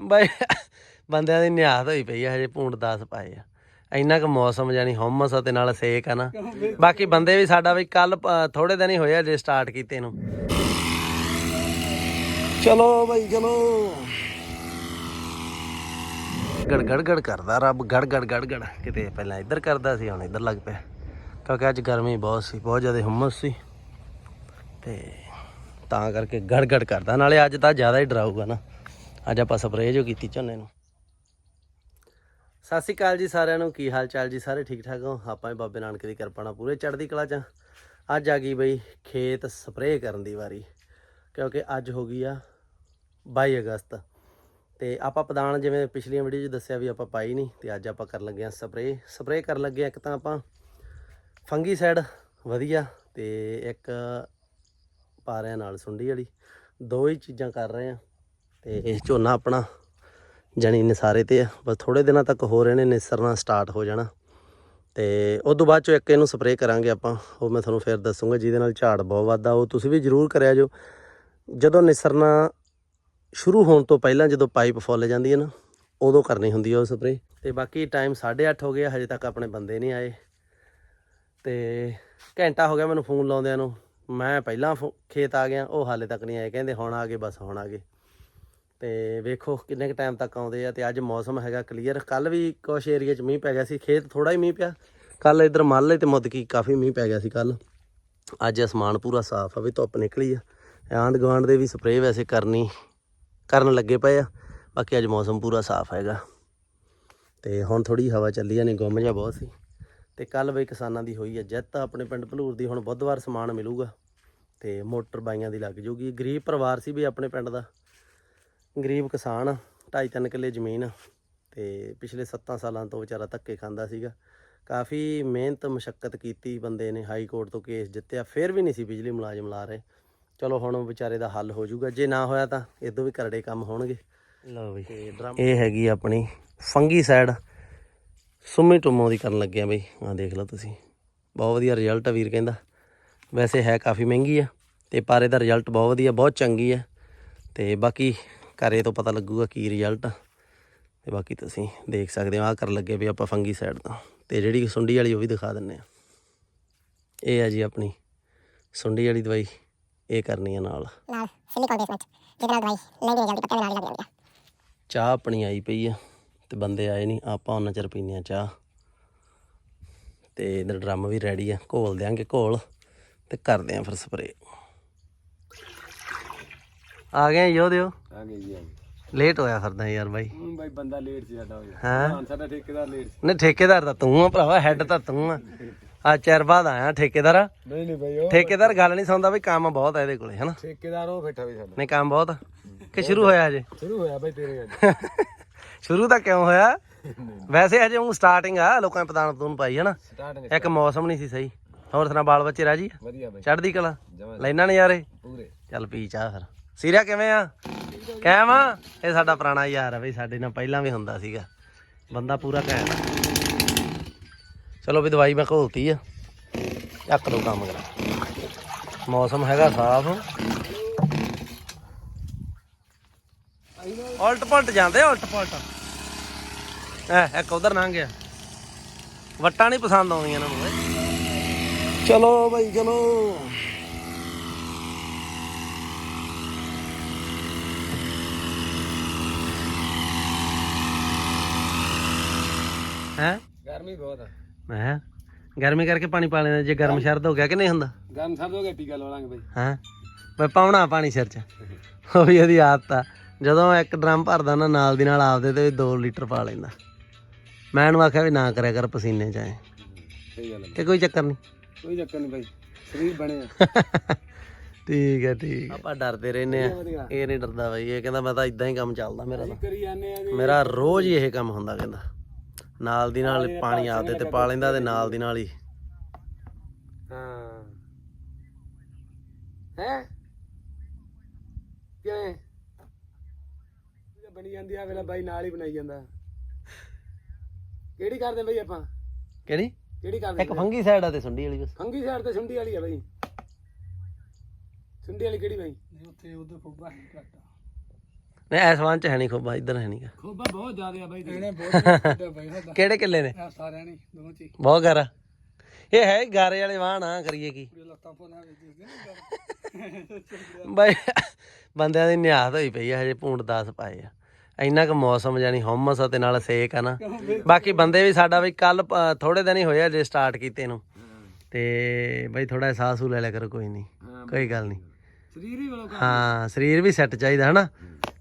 ਬਾਈ ਬੰਦਿਆਂ ਦੀ ਨਿਆਦ ਹੋਈ ਪਈ ਆ ਹਜੇ ਪੂੰਡ 10 ਪਾਏ ਆ। ਇੰਨਾ ਕੁ ਮੌਸਮ ਜਾਨੀ ਹਮਸ ਤੇ ਨਾਲ ਸੇਕ ਆ ਨਾ। ਬਾਕੀ ਬੰਦੇ ਵੀ ਸਾਡਾ ਵੀ ਕੱਲ ਥੋੜੇ ਦਿਨ ਹੀ ਹੋਏ ਆ ਜੇ ਸਟਾਰਟ ਕੀਤੇ ਨੂੰ ਚਲੋ ਬਾਈ ਚਲੋ। ਗੜ ਗੜ ਗੜ ਕਰਦਾ ਰੱਬ ਗੜ ਗੜ ਗੜ ਗੜ। ਕਿਤੇ ਪਹਿਲਾਂ ਇੱਧਰ ਕਰਦਾ ਸੀ ਹੁਣ ਇੱਧਰ ਲੱਗ ਪਿਆ। ਕਿਉਂਕਿ ਅੱਜ ਗਰਮੀ ਬਹੁਤ ਸੀ ਬਹੁਤ ਜ਼ਿਆਦਾ ਹਮਸ ਸੀ। ਤੇ ਤਾਂ ਕਰਕੇ ਗੜ ਗੜ ਕਰਦਾ ਨਾਲੇ ਅੱਜ ਤਾਂ ਜ਼ਿਆਦਾ ਹੀ ਡਰਾਊਗਾ ਨਾ। ਅੱਜ ਆਪਾਂ ਸਪਰੇਅ ਜੋ ਕੀਤੀ ਝੋਨੇ ਨੂੰ। ਸਤਿ ਸ਼੍ਰੀ ਅਕਾਲ ਜੀ ਸਾਰਿਆਂ ਨੂੰ, ਕੀ ਹਾਲ ਚਾਲ ਜੀ? ਸਾਰੇ ਠੀਕ ਠਾਕ ਹੋ? ਆਪਾਂ ਵੀ ਬਾਬੇ ਨਾਨਕ ਦੀ ਕਿਰਪਾ ਨਾਲ ਪੂਰੇ ਚੜ੍ਹਦੀ ਕਲਾ ਚ ਅੱਜ ਆ ਗਈ ਬਈ ਖੇਤ ਸਪਰੇਅ ਕਰਨ ਦੀ ਵਾਰੀ, ਕਿਉਂਕਿ ਅੱਜ ਹੋ ਗਈ ਆ 22 ਅਗਸਤ। ਤੇ ਆਪਾਂ ਪਦਾਨ ਜਿਵੇਂ ਪਿਛਲੀਆਂ ਵੀਡੀਓ 'ਚ ਦੱਸਿਆ ਵੀ ਆਪਾਂ ਪਾਈ ਨਹੀਂ, ਤੇ ਅੱਜ ਆਪਾਂ ਕਰਨ ਲੱਗੇ ਆ ਸਪਰੇਅ ਸਪਰੇਅ ਕਰਨ ਲੱਗੇ ਆ ਇੱਕ ਤਾਂ ਆਪਾਂ ਫੰਗੀ ਸਾਈਡ ਵਧੀਆ, ਤੇ ਇੱਕ ਪਾ ਰਹੇ ਆ ਨਾਲ ਸੁੰਡੀ ਵਾਲੀ। ਦੋ ਹੀ ਚੀਜ਼ਾਂ ਕਰ ਰਹੇ ਆ। ਤੇ ਝੋਨਾ ਆਪਣਾ ਜਣੀ ਨਿਸਾਰੇ ਤੇ ਆ, ਬਸ ਥੋੜੇ ਦਿਨਾਂ ਤੱਕ ਹੋ ਰਹੇ ਨੇ, ਨਿਸਰਨਾ ਸਟਾਰਟ ਹੋ ਜਾਣਾ। ਤੇ ਉਸ ਤੋਂ ਬਾਅਦ ਚੋਂ ਇੱਕ ਇਹਨੂੰ ਸਪਰੇਅ ਕਰਾਂਗੇ ਆਪਾਂ, ਉਹ ਮੈਂ ਤੁਹਾਨੂੰ ਫੇਰ ਦੱਸੂਗਾ, ਜਿਹਦੇ ਨਾਲ ਝਾੜ ਬਹੁਤ ਵੱਧਦਾ, ਉਹ ਤੁਸੀਂ ਵੀ ਜ਼ਰੂਰ ਕਰਿਆ ਜੋ। ਜਦੋਂ ਨਿਸਰਨਾ ਸ਼ੁਰੂ ਹੋਣ ਤੋਂ ਪਹਿਲਾਂ ਜਦੋਂ ਪਾਈਪ ਫੁੱਲ ਜਾਂਦੀ ਹੈ ਨਾ, ਉਦੋਂ ਕਰਨੀ ਹੁੰਦੀ ਹੈ ਉਹ ਸਪਰੇਅ ਤੇ ਬਾਕੀ ਟਾਈਮ 8:30 ਹੋ ਗਿਆ ਹਜੇ ਤੱਕ ਆਪਣੇ ਬੰਦੇ ਨਹੀਂ ਆਏ। ਤੇ ਘੰਟਾ ਹੋ ਗਿਆ ਮੈਨੂੰ ਫੋਨ ਲਾਉਂਦਿਆਂ ਨੂੰ, ਮੈਂ ਪਹਿਲਾਂ ਫੋ- ਖੇਤ ਆ ਗਿਆ, ਉਹ ਹਾਲੇ ਤੱਕ ਨਹੀਂ ਆਏ, ਕਹਿੰਦੇ ਹੁਣ ਆ ਗਏ, ਬਸ ਹੁਣ ਆ ਗਏ। ਤੇ ਵੇਖੋ ਕਿੰਨੇ ਕ ਟਾਈਮ ਤੱਕ ਆਉਂਦੇ ਆ ਤੇ ਅੱਜ ਮੌਸਮ ਹੈਗਾ ਕਲੀਅਰ ਕੱਲ ਵੀ ਕੁਛ ਏਰੀਆ 'ਚ ਮੀਂਹ ਪੈ ਗਿਆ ਸੀ, ਖੇਤ ਥੋੜਾ ਹੀ ਮੀਂਹ ਪਿਆ। ਕੱਲ ਇਧਰ ਮਾਲੇ ਤੇ ਮੁੱਦਕੀ ਕਾਫੀ ਮੀਂਹ ਪੈ ਗਿਆ ਸੀ ਕੱਲ ਅੱਜ ਅਸਮਾਨ ਪੂਰਾ ਸਾਫ਼ ਆ, ਵੀ ਧੁੱਪ ਨਿਕਲੀ ਆ। ਆਂਢ ਗੁਆਂਢ ਦੇ ਵੀ ਸਪਰੇਅ ਵੈਸੇ ਕਰਨੀ, ਕਰਨ ਲੱਗੇ ਪਏ ਆ। ਬਾਕੀ ਅੱਜ ਮੌਸਮ ਪੂਰਾ ਸਾਫ਼ ਹੈਗਾ। ਤੇ ਹੁਣ ਥੋੜੀ ਹਵਾ ਚੱਲੀ ਜਾਣੀ ਗੁੰਮ ਜਾ ਬਹੁਤ ਸੀ। ਤੇ ਕੱਲ ਬਈ ਕਿਸਾਨਾਂ ਦੀ ਹੋਈ ਆ ਜਿੱਤ, ਆਪਣੇ ਪਿੰਡ ਭਲੂਰ ਦੀ ਹੁਣ ਬੁੱਧਵਾਰ ਸਮਾਨ ਮਿਲੂਗਾ। ਤੇ ਮੋਟਰ ਬਾਈਆਂ ਦੀ ਲੱਗ ਜੂਗੀ। ਗਰੀਬ ਪਰਿਵਾਰ ਸੀ ਵੀ ਆਪਣੇ ਪਿੰਡ ਦਾ। ਗਰੀਬ ਕਿਸਾਨ ਢਾਈ ਤਿੰਨ ਕਿੱਲੇ ਜ਼ਮੀਨ ਤੇ ਪਿਛਲੇ 7 ਸਾਲਾਂ ਤੋਂ ਵਿਚਾਰਾ ਧੱਕੇ ਖਾਂਦਾ ਸੀਗਾ। ਕਾਫੀ ਮਿਹਨਤ ਮੁਸ਼ਕਲ ਕੀਤੀ ਬੰਦੇ ਨੇ ਹਾਈ ਕੋਰਟ ਤੋਂ ਕੇਸ ਜਿੱਤਿਆ ਫਿਰ ਵੀ ਨਹੀਂ ਸੀ ਬਿਜਲੀ ਮੁਲਾਜ਼ਮ ਲਾ ਰਹੇ। ਚਲੋ ਹੁਣ ਵਿਚਾਰੇ ਦਾ ਹੱਲ ਹੋ ਜਾਊਗਾ। ਜੇ ਨਾ ਹੋਇਆ ਤਾਂ ਇਦੋਂ ਵੀ ਕਰੜੇ ਕੰਮ ਹੋਣਗੇ। ਲਓ ਬਈ ਇਹ ਹੈਗੀ ਆਪਣੀ ਫੰਗੀ ਸਾਈਡ। ਸੁਮੀ ਟੁਮੋ ਦੀ ਕਰਨ ਲੱਗੇ ਆ ਬਈ। ਆ ਦੇਖ ਲਓ ਤੁਸੀਂ। ਬਹੁਤ ਵਧੀਆ ਰਿਜ਼ਲਟ ਆ ਵੀਰ ਕਹਿੰਦਾ। ਵੈਸੇ ਹੈ ਕਾਫੀ ਮਹਿੰਗੀ ਆ ਤੇ ਪਰ ਇਹਦਾ ਰਿਜ਼ਲਟ ਬਹੁਤ ਵਧੀਆ ਬਹੁਤ ਚੰਗੀ ਆ। ਤੇ ਬਾਕੀ ਘਰੇ ਤੋਂ ਪਤਾ ਲੱਗੂਗਾ ਕੀ ਰਿਜ਼ਲਟ ਤੇ ਬਾਕੀ ਤੁਸੀਂ ਦੇਖ ਸਕਦੇ ਹੋ ਆ ਕਰਨ ਲੱਗੇ ਵੀ ਆਪਾਂ ਫੰਗੀ ਸਾਈਡ ਤੋਂ। ਤੇ ਜਿਹੜੀ ਸੁੰਡੀ ਵਾਲੀ ਉਹ ਵੀ ਦਿਖਾ ਦਿੰਨੇ ਆ। ਇਹ ਆ ਜੀ ਆਪਣੀ ਸੁੰਡੀ ਵਾਲੀ ਦਵਾਈ ਇਹ ਕਰਨੀ ਆ ਨਾਲ। ਨਾਲ ਸਿਲੀਕਨ ਬੇਸਮੈਂਟ ਜਿਹਦੇ ਨਾਲ ਦਵਾਈ ਲੈਂਦੀ ਨਹੀਂ ਜਾਂਦੀ ਪੱਤੇ ਨਾਲ ਹੀ ਲੱਗ ਜਾਂਦੀ ਆ। ਚਾਹ ਆਪਣੀ ਆਈ ਪਈ ਆ ਤੇ ਬੰਦੇ ਆਏ ਨਹੀਂ ਆਪਾਂ ਉਹਨਾਂ ਚਿਰ ਪੀਨੇ ਆ ਚਾਹ। ਤੇ ਇਧਰ ਡਰਮ ਵੀ ਰੈਡੀ ਆ ਘੋਲ ਦਿਆਂਗੇ ਘੋਲ ਤੇ ਕਰਦੇ ਆ ਫਿਰ ਸਪਰੇ ਆ ਗਏ ਯੋ ਦਿਓ। ਆ ਜੀ ਆ ਲੇਟ ਹੋਇਆ ਫਿਰਦਾ ਯਾਰ ਬਾਈ। ਹੁਣ ਬਾਈ ਬੰਦਾ ਲੇਟ ਸੀ ਸਾਡਾ ਹੋ ਗਿਆ ਹਾਂ। ਹਾਂ ਸਾਡਾ ਠੇਕੇਦਾਰ ਲੇਟ ਸੀ। ਨਹੀਂ ਠੇਕੇਦਾਰ ਤਾਂ ਤੂੰ ਆ ਭਰਾਵਾ ਹੈੱਡ ਤਾਂ ਤੂੰ ਆ। ਆ ਚਿਰ ਬਾਅਦ ਆਇਆ ਠੇਕੇਦਾਰ। ਨਹੀਂ ਨਹੀਂ ਬਾਈ ਉਹ ਠੇਕੇਦਾਰ ਗੱਲ ਨਹੀਂ ਸੁਣਦਾ ਵੀ ਕੰਮ ਬਹੁਤ ਆ ਇਹਦੇ ਕੋਲੇ ਹਨਾ? ਠੇਕੇਦਾਰ ਉਹ ਬੈਠਾ ਵੀ ਸਾਡਾ। ਨਹੀਂ ਕੰਮ ਬਹੁਤ ਆ? ਕਿ ਸ਼ੁਰੂ ਹੋਇਆ ਅਜੇ ਸ਼ੁਰੂ ਹੋਇਆ ਬਾਈ ਤੇਰੇ ਅੱਜ। ਸ਼ੁਰੂ ਤਾਂ ਕਿਉਂ ਹੋਇਆ? ਵੈਸੇ ਹਜੇ ਉਹ ਸਟਾਰਟਿੰਗ ਆ ਲੋਕਾਂ ਨੇ ਪਤਾਨ ਤੂੰ ਪਾਈ ਹਨਾ? ਸਟਾਰਟਿੰਗ ਇੱਕ ਮੌਸਮ ਨਹੀਂ ਸੀ ਸਹੀ। ਹੋਰ ਸੁਣਾ ਬਾਲ ਬੱਚੇ ਰਾਜੀ ਵਧੀਆ ਬਾਈ। ਚੜ੍ਹਦੀ ਕਲਾ? ਜਮਾਂ ਲੈਣਾ ਨਜ਼ਾਰੇ? ਪੂਰੇ। ਚੱਲ ਪੀ ਚਾਹ ਫਿਰ। ਸੀਰਿਆ, ਕਿਵੇਂ ਆ? ਕਾਇਮ ਆ? ਇਹ ਸਾਡਾ ਪੁਰਾਣਾ ਯਾਰ ਆ ਬਈ, ਸਾਡੇ ਨਾਲ ਪਹਿਲਾਂ ਵੀ ਹੁੰਦਾ ਸੀਗਾ। ਬੰਦਾ ਪੂਰਾ ਘੈਂਟ ਆ। ਚਲੋ ਵੀ ਦਵਾਈ ਮੈਂ ਘੋਲਤੀ ਆ। ਚੱਕ ਦੋ ਕੰਮ ਕਰਾ। ਮੌਸਮ ਹੈਗਾ ਸਾਫ਼। ਉਲਟ ਪਲਟ ਜਾਂਦੇ, ਉਲਟ ਪਲਟ। ਐ, ਇੱਕ ਉਧਰ ਲੰਘ ਗਿਆ। ਵੱਟਾਂ ਨਹੀਂ ਪਸੰਦ ਆਉਂਦੀਆਂ ਇਹਨਾਂ ਨੂੰ ਚਲੋ ਬਈ, ਚਲੋ। ਹੈ? ਗਰਮੀ ਬਹੁਤ ਆ। ਮੈਂ ਕਿਹਾ, ਗਰਮੀ ਕਰਕੇ ਪਾਣੀ ਪਾ ਲੈਂਦੇ ਜੇ ਗਰਮ ਸ਼ਰਦ ਹੋ ਗਿਆ ਕਿ ਨਹੀਂ ਹੁੰਦਾ? ਗਰਮ ਸਰਦ ਹੋ ਗਿਆ ਟੀਕਾ ਲਵਾਂਗੇ ਬਾਈ। ਹਾਂ? ਮੈਂ ਪਾਉਣਾ ਪਾਣੀ ਸਿਰ 'ਚ। ਉਹ ਵੀ ਇਹਦੀ ਆਦਤ ਆ। ਜਦੋਂ ਇੱਕ ਡਰਮ ਭਰਦਾ ਨਾ ਨਾਲ ਦੀ ਨਾਲ ਆਪਦੇ ਤੇ 2 ਲੀਟਰ ਪਾ ਲੈਂਦਾ। ਮੈਂ ਇਹਨੂੰ ਆਖਿਆ ਵੀ ਨਾ ਕਰਿਆ ਕਰ ਪਸੀਨੇ ਚ ਆਏ ਸਹੀ ਗੱਲ ਕੋਈ ਚੱਕਰ ਨਹੀਂ। ਕੋਈ ਚੱਕਰ ਨਹੀਂ ਬਾਈ। ਸਰੀਰ ਬਣਿਆ ਠੀਕ ਹੈ ਠੀਕ ਆਪਾਂ ਡਰਦੇ ਰਹਿੰਦੇ ਆ। ਇਹ ਨਹੀਂ ਡਰਦਾ ਬਈ। ਇਹ ਕਹਿੰਦਾ ਮੈਂ ਤਾਂ ਇਦਾਂ ਹੀ ਕੰਮ ਚੱਲਦਾ ਮੇਰਾ ਤਾਂ। ਕਰੀ ਜਾਂਦੇ ਆ ਜੀ। ਮੇਰਾ ਰੋਜ਼ ਹੀ ਇਹ ਕੰਮ ਹੁੰਦਾ ਕਹਿੰਦਾ। ਨਾਲ ਦੀ ਨਾਲ ਪਾਣੀ ਆਪਦੇ ਤੇ ਪਾ ਲੈਂਦਾ ਤੇ ਨਾਲ ਦੀ ਨਾਲ ਹੀ। ਹਾਂ। ਹੈ? ਕਿਵੇਂ ਬਣੀ ਜਾਂਦੀ ਆ ਵੇਲਾ ਬਾਈ ਨਾਲ ਹੀ ਬਣਾਈ ਜਾਂਦਾ। ਕਿਹੜੀ ਕਰਦੇ ਬਈ ਆਪਾਂ? ਕਿਹੜੀ? ਕਿਹੜੀ ਕਰਦੇ ਇੱਕ ਫੰਗੀ ਸਾਈਡ ਆ ਤੇ ਸੁੰਡੀ ਵਾਲੀ ਬਸ। ਫੰਗੀ ਸਾਈਡ ਤੇ ਸੁੰਡੀ ਵਾਲੀ ਆ ਬਾਈ। ਸੁੰਡੀ ਵਾਲੀ ਕਿਹੜੀ ਬਾਈ? ਉੱਥੇ ਉਧਰ ਫੁੱਬਾ ਨਹੀਂ ਐਸਵਾਨ ਚ ਹੈ ਨਹੀਂ ਖੋਬਾ ਇੱਧਰ ਹੈ ਨਹੀਂਗਾ। ਖੋਬਾ ਬਹੁਤ ਜ਼ਿਆਦਾ ਆ ਬਾਈ ਇਹਨੇ ਬਹੁਤ ਵੱਡਾ ਬਾਈ ਸਾਡਾ। ਕਿਹੜੇ ਕਿੱਲੇ ਨੇ? ਆ ਸਾਰਿਆਂ ਨੇ ਦੋਵਾਂ ਚ ਹੀ। ਬਹੁਤ ਗਾਰਾ। ਇਹ ਹੈ ਗਾਰੇ ਵਾਲੇ ਵਾਹਣ ਆ ਕਰੀਏ ਕੀ? ਲੱਤਾਂ ਬਾਈ ਬੰਦਿਆਂ ਦੀ ਨਿਆਤ ਹੋਈ ਪਈ ਆ ਹਜੇ ਪੂੰਡ 10 ਪਾਏ ਆ। ਇੰਨਾ ਕੁ ਮੌਸਮ ਜਾਨੀ ਹਮਸ ਤੇ ਨਾਲ ਸੇਕ ਆ ਨਾ। ਬਾਕੀ ਬੰਦੇ ਵੀ ਸਾਡਾ ਬਈ ਕੱਲ ਥੋੜੇ ਦਿਨ ਹੀ ਹੋਏ ਆ ਜੇ ਸਟਾਰਟ ਕੀਤੇ ਨੂੰ। ਤੇ ਬਈ ਥੋੜਾ ਅਹਿਸਾਸ ਹੋ ਲੈ ਲਿਆ ਕਰੋ ਕੋਈ ਨਹੀਂ। ਕੋਈ ਗੱਲ ਨਹੀਂ। ਸਰੀਰ ਹੀ ਵਾਲੋ ਹਾਂ ਸਰੀਰ ਵੀ ਸੈੱਟ ਚਾਹੀਦਾ ਹਨਾ?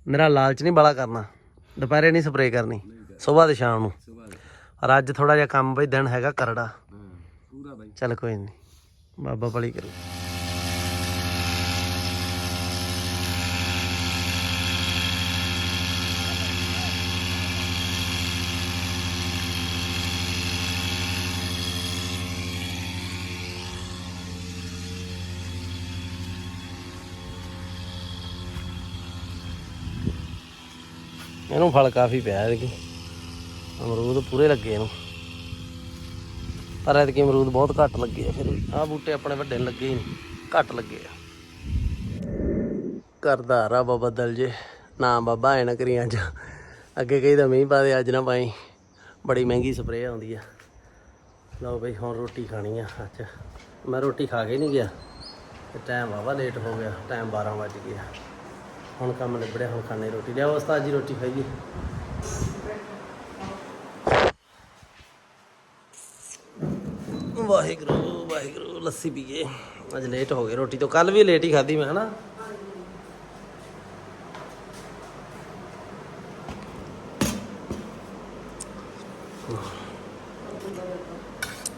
ਮੇਰਾ ਲਾਲਚ ਨਹੀਂ ਬਾਲਾ ਕਰਨਾ। ਦੁਪਹਿਰੇ ਨਹੀਂ ਸਪਰੇਅ ਕਰਨੀ ਸਵੇਰ ਤੇ ਸ਼ਾਮ ਨੂੰ। ਔਰ ਅੱਜ ਥੋੜਾ ਜਿਹਾ ਕੰਮ ਬਈ ਦਿਨ ਹੈਗਾ ਕਰੜਾ। ਪੂਰਾ ਬਾਈ। ਚੱਲ ਕੋਈ ਨਹੀਂ ਬਾਬਾ ਭਲੀ ਕਰੂ। ਇਹਨੂੰ ਫਲ ਕਾਫੀ ਪਿਆ ਇਹਦੇ ਅਮਰੂਦ ਪੂਰੇ ਲੱਗੇ ਇਹਨੂੰ। ਪਰ ਐਤਕੀ ਅਮਰੂਦ ਬਹੁਤ ਘੱਟ ਲੱਗੇ ਆ ਫਿਰ ਆਹ ਬੂਟੇ ਆਪਣੇ ਵੱਡੇ ਲੱਗੇ ਹੀ ਘੱਟ ਲੱਗੇ ਆ। ਕਰਦਾ ਰੱਬ ਬਦਲ ਜੇ ਨਾ ਬਾਬਾ ਐ ਨਾ ਕਰੀ ਅੱਜ ਅੱਗੇ ਕਹੀਦਾ ਮੀਂਹ ਪਾ ਦੇ, ਅੱਜ ਨਾ ਪਾਈ। ਬੜੀ ਮਹਿੰਗੀ ਸਪਰੇਅ ਆਉਂਦੀ ਆ। ਲਓ ਬਈ, ਹੁਣ ਰੋਟੀ ਖਾਣੀ ਆ ਅੱਜ। ਮੈਂ ਰੋਟੀ ਖਾ ਕੇ ਨਹੀਂ ਗਿਆ। ਤੇ ਟਾਈਮ ਵਾਵਾ ਲੇਟ ਹੋ ਗਿਆ ਟਾਈਮ 12 ਵੱਜ ਗਿਆ ਹੁਣ ਕੰਮ ਨਿਬੜਿਆ ਹੁਣ ਖਾਣੇ ਰੋਟੀ। ਲਿਆਓ ਉਸਤਾਦ ਜੀ ਰੋਟੀ ਖਾਈਏ। ਵਾਹਿਗੁਰੂ ਵਾਹਿਗੁਰੂ ਲੱਸੀ ਪੀਏ। ਅੱਜ ਲੇਟ ਹੋ ਗਏ ਰੋਟੀ ਤੋਂ। ਕੱਲ ਵੀ ਲੇਟ ਹੀ ਖਾਧੀ ਮੈਂ ਹਨਾ?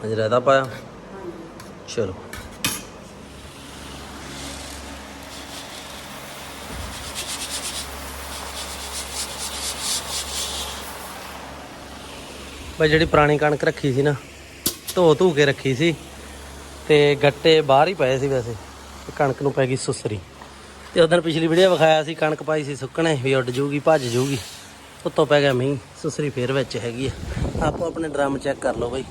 ਅੱਜ ਰਾਇਤਾ ਪਾਇਆ? ਚਲੋ। ਬਈ ਜਿਹੜੀ ਪੁਰਾਣੀ ਕਣਕ ਰੱਖੀ ਸੀ ਨਾ, ਧੋ ਧੂ ਕੇ ਰੱਖੀ ਸੀ ਤੇ ਗੱਟੇ ਬਾਹਰ ਹੀ ਪਏ ਸੀ ਵੈਸੇ ਕਣਕ ਨੂੰ ਪੈ ਗਈ ਸੁਸਰੀ। ਤੇ ਉਦੋਂ ਪਿਛਲੀ ਵੀਡੀਓ ਵਿਖਾਇਆ ਸੀ, ਕਣਕ ਪਾਈ ਸੀ ਸੁੱਕਣੇ, ਵੀ ਉੱਡ ਜੂਗੀ, ਭੱਜ ਜੂਗੀ, ਉੱਤੋਂ ਪੈ ਗਿਆ ਮੀਂਹ, ਸੁਸਰੀ ਫੇਰ ਵਿੱਚ ਹੈਗੀ ਆ। ਆਪੋ ਆਪਣੇ ਡਰਮ ਚੈੱਕ ਕਰ ਲਓ ਬਈ।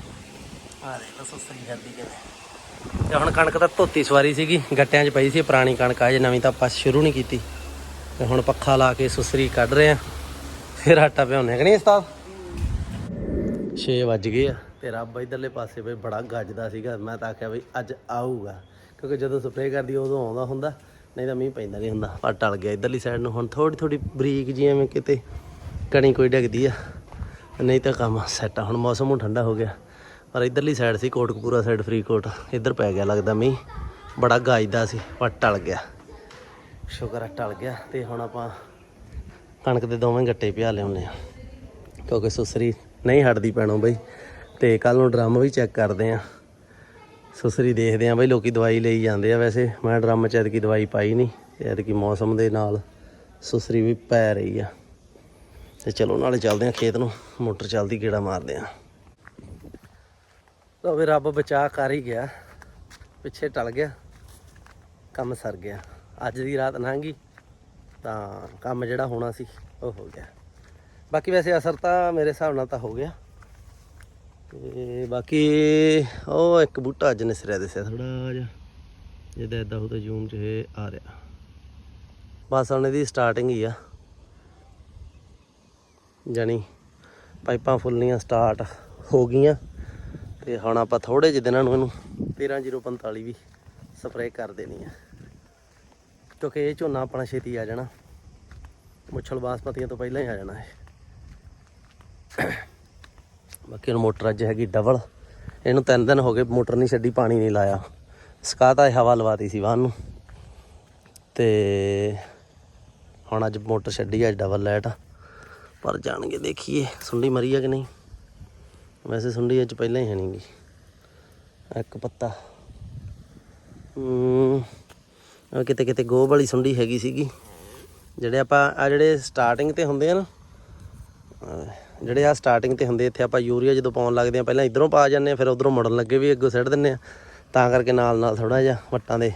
ਆ ਦੇਖ ਲਓ ਸੁਸਰੀ ਕਰਦੀ ਕਿਵੇਂ। ਤੇ ਹੁਣ ਕਣਕ ਤਾਂ ਧੋਤੀ ਸਵਾਰੀ ਸੀਗੀ, ਗੱਟਿਆਂ 'ਚ ਪਈ ਸੀ, ਪੁਰਾਣੀ ਕਣਕ ਆ ਜੇ ਨਵੀਂ ਤਾਂ ਆਪਾਂ ਸ਼ੁਰੂ ਨਹੀਂ ਕੀਤੀ। ਤੇ ਹੁਣ ਪੱਖਾ ਲਾ ਕੇ ਸੁਸਰੀ ਕੱਢ ਰਹੇ ਆ। ਫਿਰ ਆਟਾ ਪਿਆਉਂਦੇ ਕਿ ਨਹੀਂ ਉਸਤਾਦ? 6 ਵੱਜ ਗਏ ਆ ਤੇ ਰੱਬ ਇਧਰਲੇ ਪਾਸੇ ਬਈ ਬੜਾ ਗੱਜਦਾ ਸੀਗਾ। ਮੈਂ ਤਾਂ ਆਖਿਆ ਬਈ ਅੱਜ ਆਊਗਾ, ਕਿਉਂਕਿ ਜਦੋਂ ਸਪਰੇਅ ਕਰਦੀ ਉਦੋਂ ਆਉਂਦਾ ਹੁੰਦਾ, ਨਹੀਂ ਤਾਂ ਮੀਂਹ ਪੈਂਦਾ ਨਹੀਂ ਹੁੰਦਾ। ਪਰ ਟਲ ਗਿਆ ਇਧਰਲੀ ਸਾਈਡ ਨੂੰ, ਹੁਣ ਥੋੜੀ ਥੋੜੀ ਬਰੀਕ ਜੀ ਐਵੇਂ ਕਿਤੇ ਕਣੀ ਕੋਈ ਡਿੱਗਦੀ ਆ, ਨਹੀਂ ਤਾਂ ਕੰਮ ਸੈੱਟ ਆ। ਹੁਣ ਮੌਸਮ ਹੁਣ ਠੰਡਾ ਹੋ ਗਿਆ, ਪਰ ਇਧਰਲੀ ਸਾਈਡ ਸੀ ਕੋਟਕਪੂਰਾ ਸਾਈਡ ਫਰੀਕੋਟ ਇੱਧਰ ਪੈ ਗਿਆ ਲੱਗਦਾ ਮੀਂਹ। ਬੜਾ ਗੱਜਦਾ ਸੀ, ਪਰ ਟਲ ਗਿਆ। ਸ਼ੁਕਰ ਆ ਟਲ ਗਿਆ। ਤੇ ਹੁਣ ਆਪਾਂ ਕਣਕ ਦੇ ਦੋਵੇਂ ਗੱਟੇ ਪਿਆ ਲਿਆਉਂਦੇ ਆ, ਕਿਉਂਕਿ ਸੁਸਰੀ ਨਹੀਂ ਹਟਦੀ ਪੈਣੋਂ ਬਈ। ਤੇ ਕੱਲ ਨੂੰ ਡਰਮ ਵੀ ਚੈੱਕ ਕਰਦੇ ਆ। ਸੁਸਰੀ ਦੇਖਦੇ ਆ ਬਈ ਲੋਕੀ ਦਵਾਈ ਲਈ ਜਾਂਦੇ ਆ ਵੈਸੇ। ਮੈਂ ਡਰਮ ਚ ਐਤਕੀ ਦਵਾਈ ਪਾਈ ਨਹੀਂ ਤੇ ਐਤਕੀ ਮੌਸਮ ਦੇ ਨਾਲ ਸੁਸਰੀ ਵੀ ਪੈ ਰਹੀ ਆ। ਤੇ ਚਲੋ ਨਾਲੇ ਚੱਲਦੇ ਆ ਖੇਤ ਨੂੰ, ਮੋਟਰ ਚੱਲਦੀ ਗੇੜਾ ਮਾਰਦੇ ਆ। ਲੋ ਵੀ ਰੱਬ ਬਚਾ ਕਰ ਹੀ ਗਿਆ। ਪਿੱਛੇ ਟਲ ਗਿਆ, ਕੰਮ ਸਰ ਗਿਆ। ਅੱਜ ਦੀ ਰਾਤ ਲੰਘ ਗਈ, ਤਾਂ ਕੰਮ ਜਿਹੜਾ ਹੋਣਾ ਸੀ, ਉਹ ਹੋ ਗਿਆ। ਬਾਕੀ ਵੈਸੇ ਅਸਰ ਤਾਂ ਮੇਰੇ ਹਿਸਾਬ ਨਾਲ ਤਾਂ ਹੋ ਗਿਆ। ਤੇ ਬਾਕੀ ਉਹ ਇੱਕ ਬੂਟਾ ਅੱਜ ਨਿਸਰਿਆ ਦਿਸਿਆ ਥੋੜਾ ਜਿਹਾ। ਜਿਹਦਾ ਇਦਾਂ ਹੋ ਤਾਂ ਜ਼ੂਮ 'ਚ ਇਹ ਆ ਰਿਹਾ। ਬਸ ਹੁਣ ਇਹਦੀ ਸਟਾਰਟਿੰਗ ਹੀ ਆ। ਜਾਣੀ ਪਾਈਪਾਂ ਫੁੱਲਣੀਆਂ ਸਟਾਰਟ ਹੋ ਗਈਆਂ। ਤੇ ਹੁਣ ਆਪਾਂ ਥੋੜੇ ਜਿਹੇ ਦਿਨਾਂ ਨੂੰ ਇਹਨੂੰ 13045 ਵੀ ਸਪਰੇਅ ਕਰ ਦੇਣੀ ਆ। ਕਿਉਂਕਿ ਇਹ ਝੋਨਾ ਆਪਣਾ ਛੇਤੀ ਆ ਜਾਣਾ। ਮੁੱਛਲ ਬਾਸਪਤੀਆਂ ਤੋਂ ਪਹਿਲਾਂ ਹੀ ਆ ਜਾਣਾ ਹੈ ਬਾਕੀ ਹੁਣ ਮੋਟਰ ਅੱਜ ਹੈਗੀ ਡਬਲ। ਇਹਨੂੰ ਤਿੰਨ ਦਿਨ ਹੋ ਗਏ ਮੋਟਰ ਨਹੀਂ ਛੱਡੀ, ਪਾਣੀ ਨਹੀਂ ਲਾਇਆ। ਸਕਾਤਾ ਹਵਾ ਲਵਾਤੀ ਸੀ ਵਾਹਨ ਨੂੰ। ਤੇ ਹੁਣ ਅੱਜ ਮੋਟਰ ਛੱਡੀ ਅੱਜ ਡਬਲ ਲਾਈਟ। ਪਰ ਜਾਣਗੇ, ਦੇਖੀਏ। ਸੁੰਡੀ ਮਰੀ ਆ ਕਿ ਨਹੀਂ? ਵੈਸੇ ਸੁੰਡੀ ਅੱਜ ਪਹਿਲਾਂ ਹੀ ਹੈ ਨਹੀਂਗੀ ਇੱਕ ਪੱਤਾ। ਹੂੰ ਕਿਤੇ ਕਿਤੇ ਗੋਹ ਵਾਲੀ ਸੁੰਡੀ ਹੈਗੀ ਸੀਗੀ। ਜਿਹੜੇ ਆਪਾਂ ਆ ਜਿਹੜੇ ਸਟਾਰਟਿੰਗ ਤੇ ਹੁੰਦੇ ਆ ਨਾ ਜਿਹੜੇ ਆ ਸਟਾਰਟਿੰਗ ਤੇ ਹੁੰਦੇ, ਇੱਥੇ ਆਪਾਂ ਯੂਰੀਆ ਜਦੋਂ ਪਾਉਣ ਲੱਗਦੇ ਆ, ਪਹਿਲਾਂ ਇਧਰੋਂ ਪਾ ਜਾਂਦੇ ਆ, ਫਿਰ ਉਧਰੋਂ ਮੁੜਨ ਲੱਗੇ ਵੀ ਅੱਗੋਂ ਸਿੱਟ ਦਿੰਨੇ ਆ। ਤਾਂ ਕਰਕੇ ਨਾਲ ਨਾਲ ਥੋੜਾ ਜਿਹਾ ਵੱਟਾਂ ਦੇ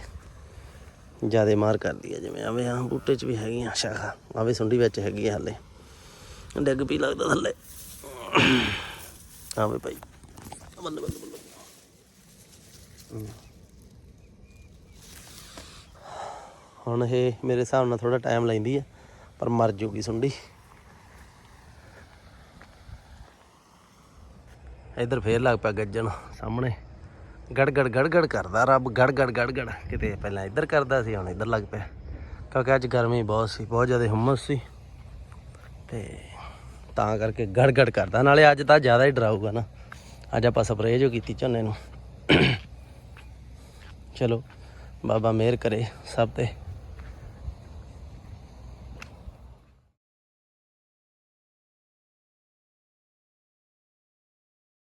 ਜਿਆਦੇ ਮਾਰ ਕਰਦੀ ਆ ਜਿਵੇਂ ਆਵੇ ਆ, ਬੂਟੇ 'ਚ ਵੀ ਹੈਗੀਆਂ ਸ਼ਾਖਾ ਆਵੇ ਸੁੰਡੀ ਵਿੱਚ ਹੈਗੀ ਆ ਹਲੇ। ਡਿੱਗ ਪੀ ਲੱਗਦਾ ਥੱਲੇ। ਆਵੇ ਭਾਈ। ਬੱਲੇ ਬੱਲੇ ਬੱਲੇ ਹੁਣ ਇਹ ਮੇਰੇ ਹਿਸਾਬ ਨਾਲ ਥੋੜਾ ਟਾਈਮ ਲੈਂਦੀ ਆ, ਪਰ ਮਰ ਜੂਗੀ ਸੁੰਡੀ। ਇੱਧਰ ਫੇਰ ਲੱਗ ਪਿਆ ਗੱਜਣ ਸਾਹਮਣੇ। ਗੜਗੜ ਗੜਗੜ ਕਰਦਾ ਰੱਬ, ਗੜਗੜ ਗੜਗੜ। ਕਿਤੇ ਪਹਿਲਾਂ ਇੱਧਰ ਕਰਦਾ ਸੀ, ਹੁਣ ਇੱਧਰ ਲੱਗ ਪਿਆ। ਕਿਉਂਕਿ ਅੱਜ ਗਰਮੀ ਬਹੁਤ ਸੀ, ਬਹੁਤ ਜ਼ਿਆਦਾ ਹੁਮਸ ਸੀ। ਤੇ ਤਾਂ ਕਰਕੇ ਗੜਗੜ ਕਰਦਾ। ਨਾਲੇ ਅੱਜ ਤਾਂ ਜ਼ਿਆਦਾ ਹੀ ਡਰਾਊਗਾ ਨਾ। ਅੱਜ ਆਪਾਂ ਸਪਰੇਅ ਜੋ ਕੀਤੀ ਝੋਨੇ ਨੂੰ। ਚਲੋ, ਬਾਬਾ ਮਿਹਰ ਕਰੇ ਸਭ ਤੇ।